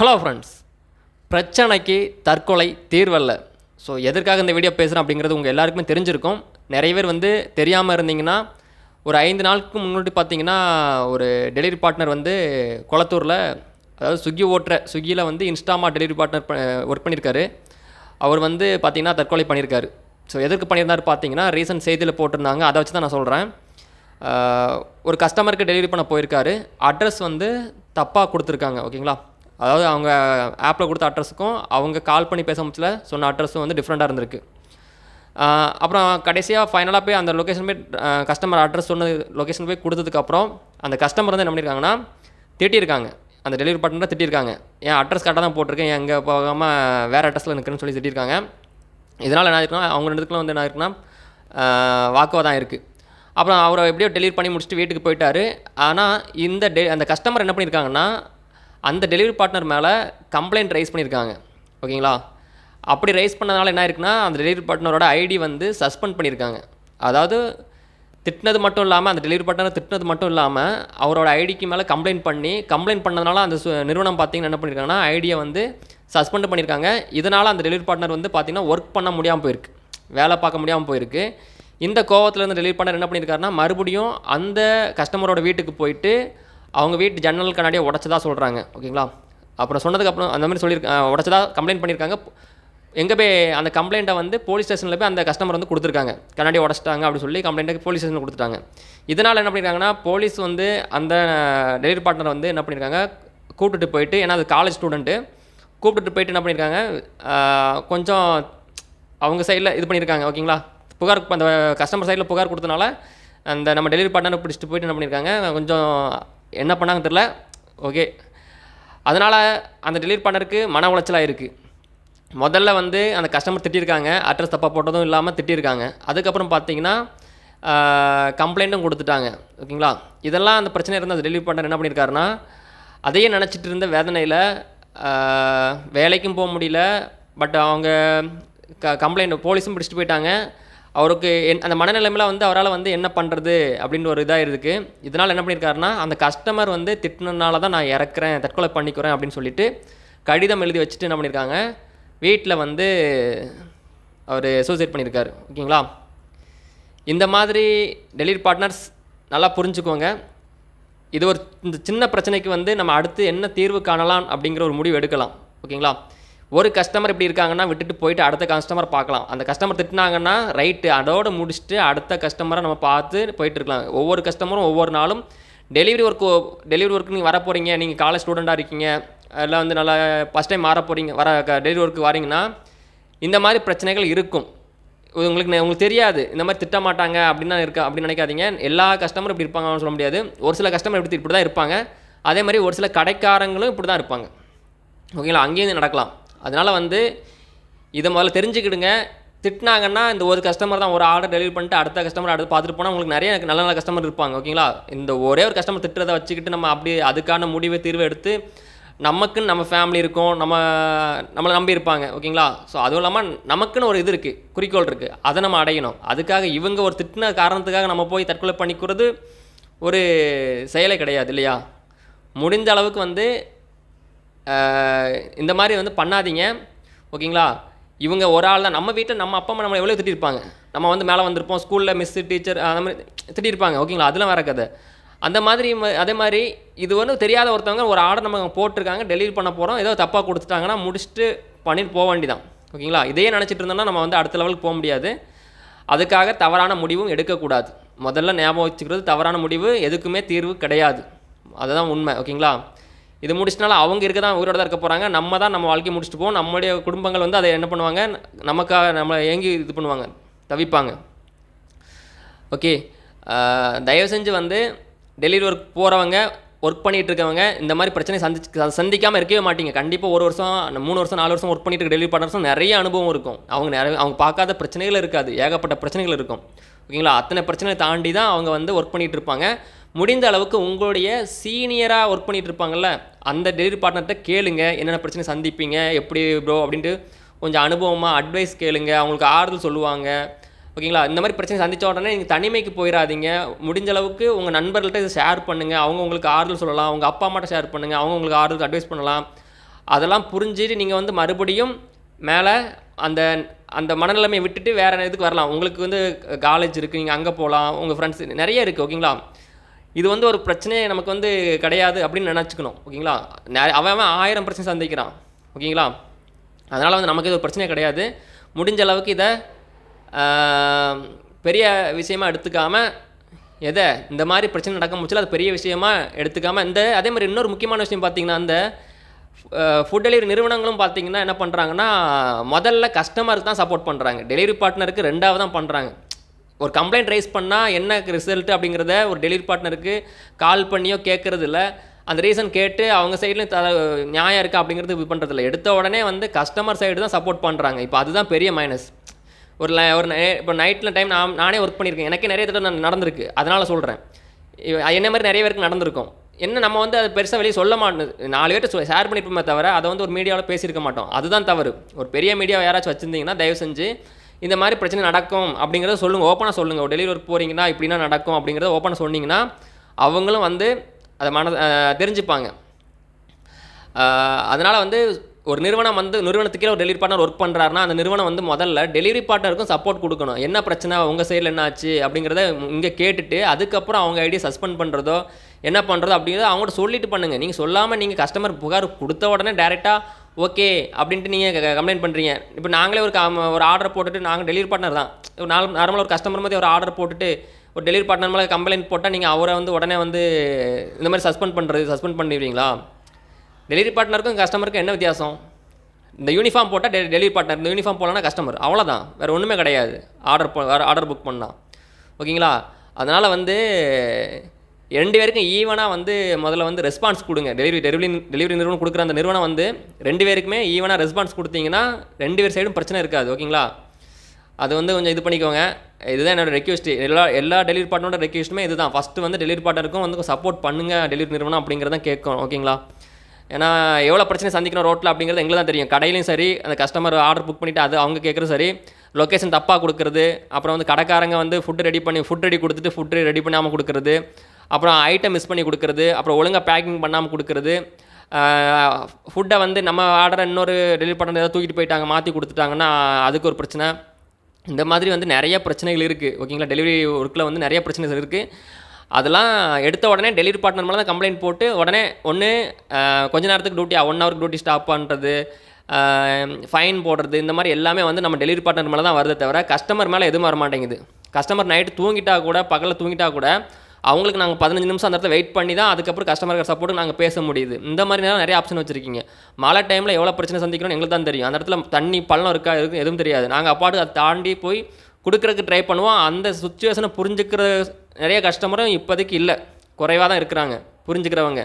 Hello friends பிரச்சனைக்கு தற்கொலை தீர்வல்ல. So எதற்காக இந்த வீடியோ பேசுகிறேன் அப்படிங்கிறது உங்கள் எல்லாருக்குமே தெரிஞ்சிருக்கும். நிறைய பேர் வந்து தெரியாமல் இருந்தீங்கன்னா ஒரு ஐந்து நாளுக்கு முன்னாடி பார்த்தீங்கன்னா ஒரு டெலிவரி பார்ட்னர் வந்து குளத்தூரில் அதாவது ஸ்விக்கி ஓட்டுற ஸ்விக்கியில் வந்து இன்ஸ்டாமா டெலிவரி பார்ட்னர் ஒர்க் பண்ணியிருக்காரு. அவர் வந்து பார்த்திங்கன்னா தற்கொலை பண்ணியிருக்காரு. ஸோ எதற்கு பண்ணியிருந்தாரு பார்த்தீங்கன்னா ரீசன்ட் செய்தியில் போட்டிருந்தாங்க. அதை வச்சு தான் நான் சொல்கிறேன் ஒரு கஸ்டமருக்கு டெலிவரி பண்ண போயிருக்காரு. அட்ரஸ் வந்து தப்பாக கொடுத்துருக்காங்க. ஓகேங்களா? அதாவது அவங்க ஆப்பில் கொடுத்த அட்ரஸுக்கும் அவங்க கால் பண்ணி பேச முடிச்சல சொன்ன அட்ரஸும் வந்து டிஃப்ரெண்ட்டாக இருந்திருக்கு. அப்புறம் கடைசியாக ஃபைனலாக போய் அந்த லொக்கேஷன் போய் கஸ்டமர் அட்ரஸ் சொன்ன லொக்கேஷன் போய் கொடுத்ததுக்கப்புறம் அந்த கஸ்டமர் வந்து என்ன பண்ணியிருக்காங்கன்னா திட்டியிருக்காங்க அந்த டெலிவரி பார்ட்னரை திட்டியிருக்காங்க என் அட்ரஸ் கரெக்டாக தான் போட்டிருக்கேன் எங்கே போகாமல் வேறு அட்ரஸில் நிற்கிறேன்னு சொல்லி திட்டியிருக்காங்க இதனால் என்ன இருக்குன்னா அவங்க ரெண்டுத்துக்குள்ள வந்து என்ன ஆயிருக்குன்னா ஆஹ் வாக்குவாதம் இருக்குது அப்புறம் அவரை எப்படியோ டெலிவரி பண்ணி முடிச்சுட்டு வீட்டுக்கு போயிட்டாரு. ஆனால் இந்த டெ அந்த கஸ்டமர் என்ன பண்ணியிருக்காங்கன்னா அந்த டெலிவரி பார்ட்னர் மேலே கம்ப்ளைண்ட் ரைஸ் பண்ணியிருக்காங்க ஓகேங்களா? அப்படி ரைஸ் பண்ணதுனால என்ன இருக்குன்னா அந்த டெலிவரி பார்ட்னரோட ஐடி வந்து சஸ்பெண்ட் பண்ணியிருக்காங்க அதாவது திட்டினது மட்டும் இல்லாமல் அந்த டெலிவரி பார்ட்னர் திட்டினது மட்டும் இல்லாமல் அவரோட ஐடிக்கு மேலே கம்ப்ளைண்ட் பண்ணி கம்ப்ளைண்ட் பண்ணதுனால அந்த சு- நிறுவனம் பார்த்திங்கன்னா என்ன பண்ணியிருக்காங்கன்னா ஐடியை வந்து சஸ்பெண்ட் பண்ணியிருக்காங்க இதனால் அந்த டெலிவரி பார்ட்னர் வந்து பார்த்திங்கன்னா ஒர்க் பண்ண முடியாமல் போயிருக்கு. வேலை பார்க்க முடியாமல் போயிருக்கு. இந்த கோவத்தில் இருந்து டெலிவரி பார்ட்னர் என்ன பண்ணியிருக்காருன்னா மறுபடியும் அந்த கஸ்டமரோட வீட்டுக்கு போயிட்டு அவங்க வீட்டு ஜன்னல் கண்ணாடியை உடச்சதா சொல்கிறாங்க ஓகேங்களா? அப்புறம் சொன்னதுக்கப்புறம் அந்த மாதிரி சொல்லியிருக்க உடச்சதா கம்ப்ளைண்ட் பண்ணியிருக்காங்க. எங்கே போய் அந்த கம்ப்ளைண்ட்டை வந்து போலீஸ் ஸ்டேஷனில் போய் அந்த கஸ்டமர் வந்து கொடுத்துருக்காங்க. கண்ணாடி உடச்சிட்டாங்க அப்படின்னு சொல்லி கம்ப்ளைண்ட்டை போலீஸ் ஸ்டேஷனில் கொடுத்துட்டாங்க. இதனால் என்ன பண்ணியிருக்காங்கன்னா போலீஸ் வந்து அந்த டெலிவரி பார்ட்னர் வந்து என்ன பண்ணியிருக்காங்க கூப்பிட்டுட்டு போயிட்டு ஏன்னா அது காலேஜ் ஸ்டூடெண்ட்டு கூப்பிட்டுட்டு போயிட்டு என்ன பண்ணியிருக்காங்க கொஞ்சம் அவங்க சைடில் இது பண்ணியிருக்காங்க ஓகேங்களா? புகார் அந்த கஸ்டமர் சைடில் புகார் கொடுத்தனால அந்த நம்ம டெலிவரி பார்ட்னரை பிடிச்சிட்டு போயிட்டு என்ன பண்ணியிருக்காங்க கொஞ்சம் என்ன பண்ணாங்க தெரில ஓகே அதனால் அந்த டெலிவரி பார்ட்னருக்கு மன உளைச்சலாக இருக்குது முதல்ல வந்து அந்த கஸ்டமர் திட்டியிருக்காங்க அட்ரஸ் தப்பாக போட்டதும் இல்லாமல் திட்டியிருக்காங்க அதுக்கப்புறம் பார்த்தீங்கன்னா கம்ப்ளைண்ட்டும் கொடுத்துட்டாங்க. ஓகேங்களா இதெல்லாம் அந்த பிரச்சனை இருந்தால் அந்த டெலிவரி பார்ட்னர் என்ன பண்ணியிருக்காருன்னா அதையே நினச்சிட்டு இருந்த வேதனையில் வேலைக்கும் போக முடியல. பட் அவங்க க கம்ப்ளைண்ட் போலீஸும் பிடிச்சிட்டு போயிட்டாங்க. அவருக்கு என் அந்த மனநிலைமையில் வந்து அவரால் வந்து என்ன பண்ணுறது அப்படின்னு ஒரு இதாக இருக்குது இதனால் என்ன பண்ணியிருக்காருன்னா அந்த கஸ்டமர் வந்து திட்டினதுனால தான் நான் இறக்குறேன் தற்கொலை பண்ணிக்கிறேன் அப்படின்னு சொல்லிட்டு கடிதம் எழுதி வச்சுட்டு என்ன பண்ணியிருக்காங்க வீட்டில் வந்து அவர் சூசைட் பண்ணியிருக்காரு. ஓகேங்களா? இந்த மாதிரி டெலிவரி பார்ட்னர்ஸ் நல்லா புரிஞ்சுக்கோங்க. இது ஒரு இந்த சின்ன பிரச்சனைக்கு வந்து நம்ம அடுத்து என்ன தீர்வு காணலாம் அப்படிங்கிற ஒரு முடிவு எடுக்கலாம். ஓகேங்களா? ஒரு கஸ்டமர் இப்படி இருக்காங்கன்னா விட்டுட்டு போயிட்டு அடுத்த கஸ்டமர் பார்க்கலாம். அந்த கஸ்டமர் திட்டினாங்கன்னா ரைட்டு அதோட முடிச்சுட்டு அடுத்த கஸ்டமரை நம்ம பார்த்து போயிட்டு இருக்கலாம். ஒவ்வொரு கஸ்டமரும் ஒவ்வொரு நாளும் டெலிவரி ஒர்க் டெலிவரி ஒர்க்கு நீங்கள் வர போகிறீங்க நீங்கள் காலேஜ் ஸ்டூடெண்ட்டாக இருக்கீங்க எல்லாம் வந்து நல்லா ஃபஸ்ட் டைம் மாற போகிறீங்க வர டெலிவரி ஒர்க்கு வரீங்கன்னா இந்த மாதிரி பிரச்சனைகள் இருக்கும். உங்களுக்கு உங்களுக்கு தெரியாது. இந்த மாதிரி திட்ட மாட்டாங்க அப்படின்னு இருக்கா அப்படின்னு நினைக்காதீங்க. எல்லா கஸ்டமரும் இப்படி இருப்பாங்கன்னு சொல்ல முடியாது. ஒரு சில கஸ்டமர் இப்படி இப்படி தான் இருப்பாங்க. அதே மாதிரி ஒரு சில கடைக்காரங்களும் இப்படி தான் இருப்பாங்க. ஓகேங்களா? அங்கேயும் நடக்கலாம். அதனால் வந்து இதை முதல்ல தெரிஞ்சுக்கிடுங்க. திட்டினாங்கன்னா இந்த ஒரு கஸ்டமர் தான் ஒரு ஆர்டர் டெலிவரி பண்ணிட்டு அடுத்த கஸ்டமர் அடுத்து பார்த்துட்டு போனால் உங்களுக்கு நிறைய நல்ல நல்ல கஸ்டமர் இருப்பாங்க ஓகேங்களா இந்த ஒரே ஒரு கஸ்டமர் திட்டுறதை வச்சுக்கிட்டு நம்ம அப்படி அதுக்கான முடிவை தீர்வு எடுத்து நமக்குன்னு நம்ம ஃபேமிலி இருக்கும் நம்ம நம்மளை நம்பி இருப்பாங்க ஓகேங்களா ஸோ அதுவும் இல்லாமல் நமக்குன்னு ஒரு இது இருக்குது குறிக்கோள் இருக்குது அதை நம்ம அடையணும். அதுக்காக இவங்க ஒரு திட்டின காரணத்துக்காக நம்ம போய் தற்கொலை பண்ணிக்கிறது ஒரு செயலே கிடையாது இல்லையா? முடிந்த அளவுக்கு வந்து இந்த மாதிரி வந்து பண்ணாதீங்க. ஓகேங்களா? இவங்க ஒரு ஆள் தான். நம்ம வீட்டில் நம்ம அப்பா அம்மா நம்மளை எவ்வளோ திட்டிருப்பாங்க? நம்ம வந்து மேலே வந்திருப்போம். ஸ்கூலில் மிஸ்ஸு டீச்சர் அந்த மாதிரி திட்டிருப்பாங்க. ஓகேங்களா? அதெல்லாம் வேற கதை. அந்த மாதிரி அதே மாதிரி இது வந்து தெரியாத ஒருத்தவங்க ஒரு ஆர்டர் நம்ம போட்டிருக்காங்க. டெலிவரி பண்ண போகிறோம் ஏதோ தப்பாக கொடுத்துட்டாங்கன்னா முடிச்சுட்டு பண்ணிட்டு போக வேண்டிதான் ஓகேங்களா? இதையே நினச்சிட்டு இருந்தோம்னா நம்ம வந்து அடுத்த லெவலுக்கு போக முடியாது. அதுக்காக தவறான முடிவும் எடுக்கக்கூடாது. முதல்ல ஞாபகம் வச்சுக்கிறது தவறான முடிவு. எதுக்குமே தீர்வு கிடையாது. அதுதான் உண்மை. ஓகேங்களா? இது முடிச்சிட்டனால அவங்க இருக்க தான் உயிரோட தான் இருக்க போகிறாங்க நம்ம தான் நம்ம வாழ்க்கையை முடிச்சுட்டு போவோம். நம்மளுடைய குடும்பங்கள் வந்து அதை என்ன பண்ணுவாங்க? நமக்காக நம்மளை ஏங்கி இது பண்ணுவாங்க தவிப்பாங்க. ஓகே. தயவு செஞ்சு வந்து டெலிவரி ஒர்க் போகிறவங்க ஒர்க் பண்ணிகிட்டு இருக்கவங்க இந்த மாதிரி பிரச்சனை சந்தி சந்திக்காமல் இருக்கவே மாட்டீங்க. கண்டிப்பாக ஒரு வருஷம் மூணு வருஷம் நாலு வருஷம் ஒர்க் பண்ணிட்டு இருக்க டெலிவரி பார்ட்னர்ஸும் நிறைய அனுபவம் இருக்கும். அவங்க நிறைய அவங்க பார்க்காத பிரச்சனைகள் இருக்காது. ஏகப்பட்ட பிரச்சனைகள் இருக்கும். ஓகேங்களா? அத்தனை பிரச்சனையை தாண்டி தான் அவங்க வந்து ஒர்க் பண்ணிகிட்டு இருப்பாங்க. முடிந்த அளவுக்கு உங்களுடைய சீனியராக ஒர்க் பண்ணிட்டு இருப்பாங்கல்ல அந்த டெலிவரி பார்ட்னர்கிட்ட கேளுங்க என்னென்ன பிரச்சனை சந்திப்பீங்க எப்படி ப்ரோ அப்படின்ட்டு கொஞ்சம் அனுபவமாக அட்வைஸ் கேளுங்க அவங்களுக்கு ஆறுதல் சொல்லுவாங்க. ஓகேங்களா இந்த மாதிரி பிரச்சனை சந்தித்த உடனே நீங்கள் தனிமைக்கு போயிடாதீங்க முடிஞ்ச அளவுக்கு உங்கள் நண்பர்கள்ட்ட இதை ஷேர் பண்ணுங்கள் அவங்க உங்களுக்கு ஆறுதல் சொல்லலாம். உங்கள் அப்பா அம்மாட்ட ஷேர் பண்ணுங்கள் அவங்க உங்களுக்கு ஆறுதல் அட்வைஸ் பண்ணலாம். அதெல்லாம் புரிஞ்சுட்டு நீங்கள் வந்து மறுபடியும் மேலே அந்த அந்த மனநிலைமையை விட்டுட்டு வேறு இதுக்கு வரலாம். உங்களுக்கு வந்து காலேஜ் இருக்குது நீங்கள் அங்கே போகலாம். உங்கள் ஃப்ரெண்ட்ஸ் நிறைய இருக்குது ஓகேங்களா இது வந்து ஒரு பிரச்சனையே நமக்கு வந்து கிடையாது அப்படின்னு நினச்சிக்கணும் ஓகேங்களா? அவன் அவன் ஆயிரம் பிரச்சனை சந்திக்கிறான் ஓகேங்களா? அதனால் வந்து நமக்கு இது ஒரு பிரச்சனையே கிடையாது. முடிஞ்ச அளவுக்கு இதை பெரிய விஷயமா எடுத்துக்காமல் எதை இந்த மாதிரி பிரச்சனை நடக்க முடிச்சல அது பெரிய விஷயமா எடுத்துக்காமல் இந்த அதே மாதிரி இன்னொரு முக்கியமான விஷயம் பார்த்திங்கன்னா அந்த ஃபுட் டெலிவரி நிறுவனங்களும் பார்த்தீங்கன்னா என்ன பண்ணுறாங்கன்னா முதல்ல கஸ்டமருக்கு தான் சப்போர்ட் பண்ணுறாங்க டெலிவரி பார்ட்னருக்கு ரெண்டாவது தான் பண்ணுறாங்க ஒரு கம்ப்ளைண்ட் ரைஸ் பண்ணால் என்ன ரிசல்ட் அப்படிங்கிறத ஒரு டெலிவரி பார்ட்னருக்கு கால் பண்ணியோ கேட்குறது இல்லை அந்த ரீசன் கேட்டு அவங்க சைட்லேயும் த நியாயம் இருக்கா அப்படிங்கிறது இது பண்ணுறதில்ல எடுத்த உடனே வந்து கஸ்டமர் சைடு தான் சப்போர்ட் பண்ணுறாங்க இப்போ அதுதான் பெரிய மைனஸ் ஒரு ல- ஒரு நை- இப்போ நைட்டில் டைம் நான் நானே ஒர்க் பண்ணியிருக்கேன். எனக்கே நிறைய தடவை நடந்திருக்கு. அதனால் சொல்கிறேன் என்ன மாதிரி நிறைய பேருக்கு நடந்திருக்கும். என்ன நம்ம வந்து அது பெருசாக வெளியே சொல்ல மாட்டோம் நாலு பேர்ட்ட ஷேர் பண்ணியிருப்போமே தவிர அதை வந்து ஒரு மீடியாவில் பேசியிருக்க மாட்டோம். அதுதான் தவறு. ஒரு பெரிய மீடியாவை யாராச்சும் வச்சுருந்தீங்கன்னா தயவு செஞ்சு இந்த மாதிரி பிரச்சனை நடக்கும் அப்படிங்கிறத சொல்லுங்கள் ஓப்பனாக சொல்லுங்கள் டெலிவரி ஒர்க் போகிறீங்கன்னா இப்படின்னா நடக்கும் அப்படிங்கிறத ஓப்பனாக சொன்னீங்கன்னா அவங்களும் வந்து அதை மன தெரிஞ்சுப்பாங்க. அதனால் வந்து ஒரு நிறுவனம் வந்து நிறுவனத்துக்கே ஒரு டெலிவரி பார்ட்னர் ஒர்க் பண்ணுறாருன்னா அந்த நிறுவனம் வந்து முதல்ல டெலிவரி பார்ட்னருக்கும் சப்போர்ட் கொடுக்கணும். என்ன பிரச்சனை உங்கள் சைடில் என்ன ஆச்சு அப்படிங்கிறத இங்கே கேட்டுட்டு அதுக்கப்புறம் அவங்க ஐடியை சஸ்பெண்ட் பண்ணுறதோ என்ன பண்ணுறதோ அப்படிங்கிறத அவங்கள்ட்ட சொல்லிட்டு பண்ணுங்கள் நீங்கள் சொல்லாமல் நீங்கள் கஸ்டமர் புகார் கொடுத்த உடனே டேரெக்டாக ஓகே அப்படின்ட்டு நீங்கள் கம்ப்ளைண்ட் பண்ணுறீங்க இப்போ நாங்களே ஒரு ஒரு ஆர்டர் போட்டுட்டு நாங்கள் டெலிவரி பார்ட்னர் தான். ஒரு நார்மல் நார்மலாக ஒரு கஸ்டமர் மாதிரி ஒரு ஆர்டர் போட்டுட்டு ஒரு டெலிவரி பார்ட்னர் மேலே கம்ப்ளைண்ட் போட்டால் நீங்கள் அவரை வந்து உடனே வந்து இந்த மாதிரி சஸ்பெண்ட் பண்ணுறது சஸ்பெண்ட் பண்ணிடுவீங்களா? டெலிவரி பார்ட்னருக்கும் கஸ்டமருக்கும் என்ன வித்தியாசம்? இந்த யூனிஃபார்ம் போட்டால் டெ டெலிவரி பார்ட்னர் இந்த யூனிஃபார்ம் போடலன்னா கஸ்டமர் அவ்வளோதான் வேறு ஒன்றுமே கிடையாது. ஆர்டர் போ ஆர்டர் புக் பண்ணால் ஓகேங்களா? அதனால் வந்து ரெண்டு பேருக்கும் ஈவனாக வந்து முதல்ல வந்து ரெஸ்பான்ஸ் கொடுங்க. டெலிவரி டெலிவரி டெலிவரி நிறுவனம் கொடுக்குற அந்த நிறுவனம் வந்து ரெண்டு பேருக்குமே ஈவனாக ரெஸ்பான்ஸ் கொடுத்தீங்கன்னா ரெண்டு பேர் சைடும் பிரச்சனை இருக்காது ஓகேங்களா அது வந்து கொஞ்சம் இது பண்ணிக்கோங்க. இதுதான் என்னோட ரெக்வஸ்ட் எல்லா எல்லா டெலிவரி பார்ட்னரோட ரெக்வஸ்ட்டுமே இதுதான். ஃபஸ்ட்டு வந்து டெலிவரி பார்ட்னருக்கும் வந்து சப்போர்ட் பண்ணுங்கள் டெலிவரி நிறுவனம் அப்படிங்கிறத கேட்கும் ஓகேங்களா ஏன்னா எவ்வளோ பிரச்சனை சந்திக்கணும் ரோட்டில் அப்படிங்கிறது எங்களுக்கு தான் தெரியும். கடையிலையும் சரி அந்த கஸ்டமர் ஆர்டர் புக் பண்ணிவிட்டு அது அவங்க கேட்குறது சரி லொக்கேஷன் தப்பாக கொடுக்குறது அப்புறம் வந்து கடைக்காரங்க வந்து ஃபுட்டு ரெடி பண்ணி ஃபுட் ரெடி கொடுத்துட்டு ஃபுட் ரெடி பண்ணாமல் கொடுக்குறது அப்புறம் ஐட்டம் மிஸ் பண்ணி கொடுக்குறது அப்புறம் ஒழுங்காக பேக்கிங் பண்ணாமல் கொடுக்குறது ஃபுட்டை வந்து நம்ம ஆர்டரை இன்னொரு டெலிவரி பண்ண ஏதாவது தூக்கிட்டு போயிட்டாங்க மாற்றி கொடுத்துட்டாங்கன்னா அதுக்கு ஒரு பிரச்சனை. இந்த மாதிரி வந்து நிறைய பிரச்சனைகள் இருக்குது ஓகேங்களா டெலிவரி ஒர்க்கில் வந்து நிறைய பிரச்சனைகள் இருக்குது அதெல்லாம் எடுத்த உடனே டெலிவரி பார்ட்னர் மேலே தான் கம்ப்ளைண்ட் போட்டு உடனே ஒன்று கொஞ்ச நேரத்துக்கு டியூட்டி ஒன் ஹவருக்கு டியூட்டி ஸ்டாப் பண்ணுறது ஃபைன் போடுறது இந்த மாதிரி எல்லாமே வந்து நம்ம டெலிவரி பார்ட்னர் மேலே தான் வருதே தவிர கஸ்டமர் மேலே எதுவும் வர மாட்டேங்குது கஸ்டமர் நைட்டு தூங்கிட்டா கூட பகலில் தூங்கிட்டா கூட அவங்களுக்கு நாங்கள் பதினஞ்சு நிமிஷம் அந்த இடத்துல வெயிட் பண்ணி தான் அதுக்கப்புறம் கஸ்டமர் சப்போர்ட்டுக்கு நாங்கள் பேச முடியுது. இந்த மாதிரி நேரம் நிறைய ஆப்ஷன் வச்சுருக்கீங்க. மழை டைமில் எவ்வளோ பிரச்சனை சந்திக்கணும்னு எங்களுக்கு தான் தெரியும். அந்த இடத்துல தண்ணி பள்ளம் இருக்கா இருக்கு எதுவும் தெரியாது. நாங்கள் அப்பாடு அதை தாண்டி போய் கொடுக்குறதுக்கு ட்ரை பண்ணுவோம். அந்த சுச்சுவேஷனை புரிஞ்சுக்கிற நிறைய கஸ்டமரும் இப்போதைக்கு இல்லை. குறைவாக தான் இருக்கிறாங்க. புரிஞ்சுக்கிறவங்க.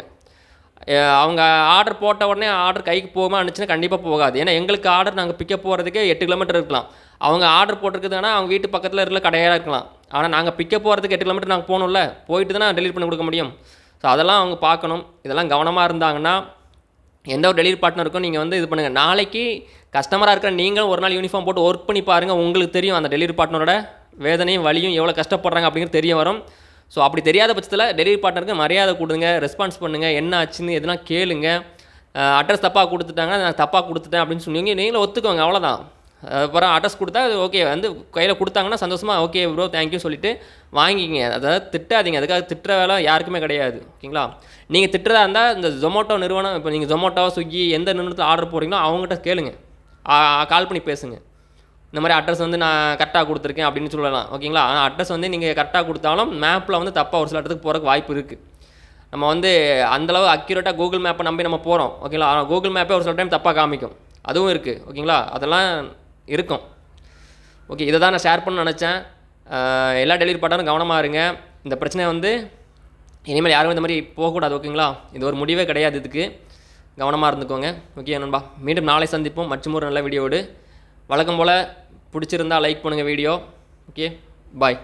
அவங்க ஆர்டர் போட்ட உடனே ஆர்டர் கைக்கு போகாமல் இருந்துச்சுன்னா கண்டிப்பாக போகாது. ஏன்னா எங்களுக்கு ஆர்டர் நாங்கள் பிக்கப் போகிறதுக்கே எட்டு கிலோமீட்டர் இருக்கலாம். அவங்க ஆர்டர் போட்டிருக்குதுன்னா அவங்க வீட்டு பக்கத்தில் இருக்கிற கடையாக இருக்கலாம். ஆனால் நாங்கள் பிக்கப் போகிறதுக்கு எட்டு கிலோமீட்டர் நாங்கள் போகணும்ல போயிட்டு தான் டெலிவரி பண்ணி கொடுக்க முடியும். ஸோ அதெல்லாம் அவங்க பார்க்கணும். இதெல்லாம் கவனமாக இருந்தாங்கன்னா எந்த ஒரு டெலிவரி பார்ட்னருக்கும் நீங்கள் வந்து இது பண்ணுங்கள் நாளைக்கு கஸ்டமராக இருக்கிற நீங்களும் ஒரு நாள் யூனிஃபார்ம் போட்டு ஒர்க் பண்ணி பாருங்கள் உங்களுக்கு தெரியும் அந்த டெலிவரி பார்ட்னரோட வேதனையும் வலியும் எவ்வளோ கஷ்டப்படுறாங்க அப்படிங்கிறது தெரிய வரும். ஸோ அப்படி தெரியாத பட்சத்தில் டெலிவரி பார்ட்னருக்கு மரியாதை கொடுங்க ரெஸ்பான்ஸ் பண்ணுங்கள் என்ன ஆச்சுன்னு எதுனா கேளுங்க. அட்ரஸ் தப்பாக கொடுத்துட்டாங்க நான் தப்பாக கொடுத்துட்டேன் அப்படின்னு சொன்னீங்க நீங்களும் ஒத்துக்கோங்க அவ்வளோதான் அப்புறம் அட்ரஸ் கொடுத்தா ஓகே வந்து கையில் கொடுத்தாங்கன்னா சந்தோஷமாக ஓகே ப்ரோ தேங்க்யூ சொல்லிட்டு வாங்கிக்கிங்க. அதாவது திட்டாதீங்க அதுக்காக திட்டுற வேலை யாருக்குமே கிடையாது ஓகேங்களா? நீங்கள் திட்டுறதா இருந்தால் இந்த ஜொமேட்டோ நிறுவனம் இப்போ நீங்கள் ஜொமோட்டோ ஸ்விக்கி எந்த நிறுவனத்தில் ஆர்டர் போடுறீங்களோ அவங்ககிட்ட கேளுங்க. கால் பண்ணி பேசுங்கள் இந்த மாதிரி அட்ரஸ் வந்து நான் கரெக்டாக கொடுத்துருக்கேன் அப்படின்னு சொல்லலாம். ஓகேங்களா ஆனால் அட்ரஸ் வந்து நீங்கள் கரெக்டாக கொடுத்தாலும் மேப்பில் வந்து தப்பாக ஒரு சில இடத்துக்கு போகிறதுக்கு வாய்ப்பு இருக்குது நம்ம வந்து அந்தளவு அக்யூரேட்டாக கூகுள் மேப்பை நம்பி நம்ம போகிறோம் ஓகேங்களா ஆனால் கூகுள் மேப்பே ஒரு சில டைம் தப்பாக காமிக்கும். அதுவும் இருக்குது ஓகேங்களா அதெல்லாம் இருக்கும். ஓகே இதை தான் நான் ஷேர் பண்ண நினச்சேன். எல்லா டெலிவரி பாட்டாலும் கவனமாக இருங்க. இந்த பிரச்சனை வந்து இனிமேல் யாரும் இந்த மாதிரி போகக்கூடாது. ஓகேங்களா இது ஒரு முடிவே கிடையாது இதுக்கு. கவனமாக இருந்துக்கோங்க. ஓகே நண்பா. மீண்டும் நாளை சந்திப்போம். மற்றும் ஒரு நல்ல வீடியோடு வழக்கம் போல் பிடிச்சிருந்தா லைக் பண்ணுங்கள் வீடியோ ஓகே பாய்